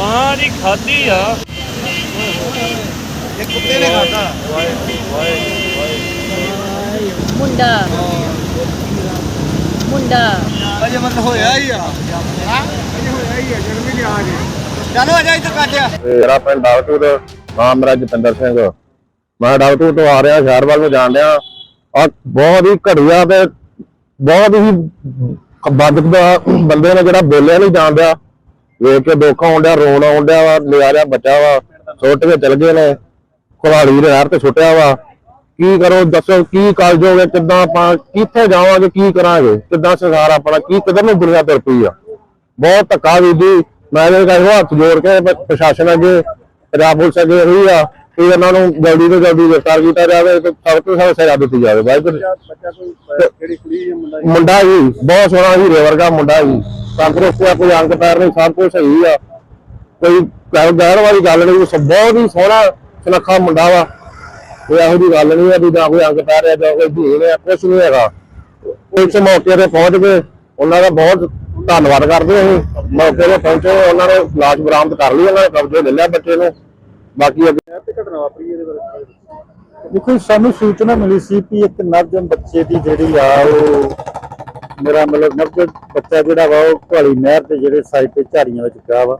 ਬਾਂਹ ਦੀ ਖਾਦੀ ਆ। ਇਹ ਕੁੱਤੇ ਨੇ ਖਾਦਾ ਮੁੰਡਾ। ਮੁੰਡਾ। ਅਜੇ ਮਤਲਬ ਹੋਇਆ ਹੀ ਆ। ਹਾਂ? ਅਜੇ ਹੋਇਆ ਹੀ ਆ ਜਨਮ ਹੀ ਆ ਗਏ ਚਲੋ ਅਜਾ ਇੱਧਰ ਕੱਢਿਆ ਮੇਰਾ ਪਿੰਡ ਡਾਕਟਰ ਨਾਮ ਮੇਰਾ ਜਤਿੰਦਰ ਸਿੰਘ। ਮੈਂ ਡਾਕਟਰ ਤੋਂ ਆ ਰਿਹਾ ਸ਼ਹਿਰ ਵੱਲ ਨੂੰ ਜਾਣ ਰਿਹਾ। ਆ ਬਹੁਤ ਹੀ ਘੜੀਆ ਤੇ ਬਹੁਤ ਹੀ ਬੰਦ ਬੰਦੇ ਨੇ ਜਿਹੜਾ ਬੋਲਿਆ ਨਹੀਂ ਜਾਣਦਿਆ ਵੇਖ ਕੇ ਦੁੱਖ ਆਉਂਦਿਆ ਰੋਣ ਆਉਂਦਿਆ ਵਾ ਲਿਆ ਰਿਹਾ ਬੱਚਾ ਵਾ ਸੁੱਟ ਕੇ ਚਲ ਗਏ ਨੇ ਕੁਹਾੜੀ ਦੇ ਯਾਰ ਤੇ ਸੁੱਟਿਆ ਵਾ। ਕੀ ਕਰੋ ਦੱਸੋ ਕੀ ਕਾਲਜੋਗੇ ਕਿੱਦਾਂ ਆਪਾਂ ਕਿੱਥੇ ਜਾਵਾਂਗੇ ਕੀ ਕਰਾਂਗੇ ਕਿੱਦਾਂ ਸੰਸਾਰ ਆਪਣਾ ਕੀ ਕਿੱਧਰ ਨੂੰ ਦੁਨੀਆ ਤੁਰ ਪਈ ਆ। ਬਹੁਤ ਧੱਕਾ ਵੀ ਜੀ ਮੈਂ ਇਹ ਕਹਿੰਦਾ ਹੱਥ ਜੋੜ ਕੇ ਪ੍ਰਸ਼ਾਸਨ ਅੱਗੇ ਪੰਜਾਬ ਪੁਲਿਸ ਅੱਗੇ ਇਹੀ ਆ ਕਿ ਇਹਨਾਂ ਨੂੰ ਜਲਦੀ ਤੋਂ ਜਲਦੀ ਗ੍ਰਿਫਤਾਰ ਕੀਤਾ ਜਾਵੇ ਤੇ ਸਖਤ ਤੋਂ ਸਖਤ ਸਜ਼ਾ ਦਿੱਤੀ ਜਾਵੇ ਹੈ ਮੁੰਡਾ ਮੁੰਡਾ ਜੀ ਬਹੁਤ ਸੋਹਣਾ ਹੀਰੇ ਵਰਗਾ ਮੁੰਡਾ ਜੀ। ਤੰਦਰੁਸਤ ਆ ਕੋਈ ਅੰਗ ਪੈਰ ਨਹੀਂ ਸਭ ਕੁਝ ਸਹੀ ਆ। ਕੋਈ ਗੈਰ ਵਾਲੀ ਗੱਲ ਨਹੀਂ ਸਭ ਬਹੁਤ ਹੀ ਸੋਹਣਾ ਸੁਨੱਖਾ ਮੁੰਡਾ ਵਾ। ਕੋਈ ਇਹੋ ਜਿਹੀ ਗੱਲ ਨਹੀਂ ਆ ਵੀ ਨਾ ਕੋਈ ਅੰਗ ਪੈਰ ਹੈ ਜਾਂ ਕੋਈ ਭੀੜ ਹੈ ਕੁਝ ਨਹੀਂ ਹੈਗਾ। ਉਸ ਮੌਕੇ ਤੇ ਪਹੁੰਚ ਗਏ। ਉਹਨਾਂ ਦਾ ਬਹੁਤ ਧੰਨਵਾਦ ਕਰਦੇ ਹਾਂ ਅਸੀਂ। ਮੌਕੇ ਤੇ ਪਹੁੰਚੇ ਉਹਨਾਂ ਨੇ ਲਾਸ਼ ਬਰਾਮਦ ਕਰ ਲਈ ਉਹਨਾਂ ਨੇ ਕਬਜ਼ੇ ਲੈ ਲਿਆ ਬੱਚੇ ਨੂੰ। ਬਾਕੀ ਅੱਗੇ ਤੇ ਘਟਨਾ ਵਾਪਰੀ ਇਹਦੇ ਬਾਰੇ ਦੇਖੋ ਸਾਨੂੰ ਸੂਚਨਾ ਮਿਲੀ ਸੀ ਕਿ ਇੱਕ ਨਵਜਨ ਬੱਚੇ ਦੀ ਜਿਹੜੀ ਆ ਉਹ ਮੇਰਾ ਮਤਲਬ ਨਵਜਨ ਬੱਚਾ ਜਿਹੜਾ ਵਾ ਉਹ ਘਾਲੀ ਨਹਿਰ ਤੇ ਜਿਹੜੇ ਸਾਈਡ ਤੇ ਝਾੜੀਆਂ ਵਿੱਚ ਪਿਆ ਵਾ।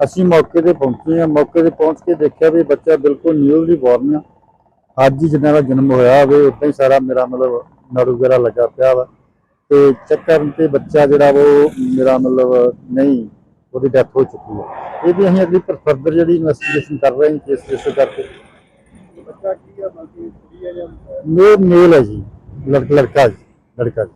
ਅਸੀਂ ਮੌਕੇ ਤੇ ਪਹੁੰਚੇ ਹਾਂ ਮੌਕੇ ਤੇ ਪਹੁੰਚ ਕੇ ਦੇਖਿਆ ਵੀ ਬੱਚਾ ਬਿਲਕੁਲ ਨਿਊਲੀ ਬੋਰਨ ਆ। ਅੱਜ ਹੀ ਜਿੰਨਾ ਦਾ ਜਨਮ ਹੋਇਆ ਹੋਵੇ ਉਦਾਂ ਹੀ ਸਾਰਾ ਮੇਰਾ ਮਤਲਬ ਨਾੜੂ ਵਗੈਰਾ ਲੱਗਾ ਪਿਆ ਵਾ। ਤੇ ਚੈੱਕ ਕਰਨ ਤੇ ਬੱਚਾ ਜਿਹੜਾ ਵਾ ਉਹ ਮੇਰਾ ਮਤਲਬ ਨਹੀਂ ਉਹਦੀ ਡੈਥ ਹੋ ਚੁੱਕੀ ਹੈ ਇਹਦੀ ਅਸੀਂ ਅਗਲੀ ਫਰਦਰ ਜਿਹੜੀ ਇਨਵੈਸਟੀਗੇਸ਼ਨ ਕਰ ਰਹੇ ਹਾਂ ਕੇਸ ਰਜਿਸਟਰ ਕਰਕੇ। ਬੱਚਾ ਕੀ ਆ ਬਾਕੀ ਕੁੜੀ ਆ ਜਾਂ ਮੇਲ ਮੇਲ ਹੈ ਜੀ। ਲੜਕਾ ਲੜਕਾ ਜੀ ਲੜਕਾ ਜੀ।